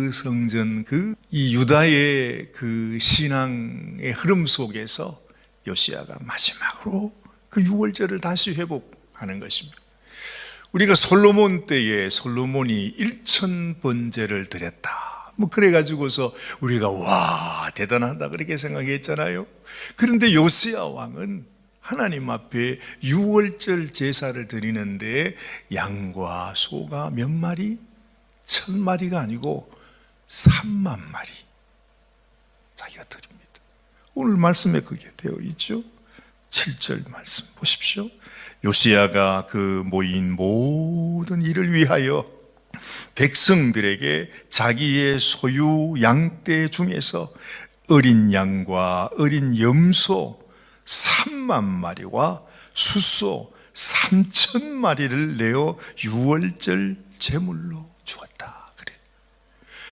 그 성전 그 이 유다의 그 신앙의 흐름 속에서 요시아가 마지막으로 그 유월절을 다시 회복하는 것입니다. 우리가 솔로몬 때에 솔로몬이 일천 번제를 드렸다. 뭐 그래 가지고서 우리가 와 대단하다 그렇게 생각했잖아요. 그런데 요시야 왕은 하나님 앞에 유월절 제사를 드리는데 양과 소가 몇 마리? 천 마리가 아니고 삼만 마리 자기가 드립니다. 오늘 말씀에 그게 되어 있죠. 7절 말씀 보십시오. 요시야가 그 모인 모든 일을 위하여 백성들에게 자기의 소유 양떼 중에서 어린 양과 어린 염소 3만 마리와 수소 3천 마리를 내어 유월절 제물로 주었다.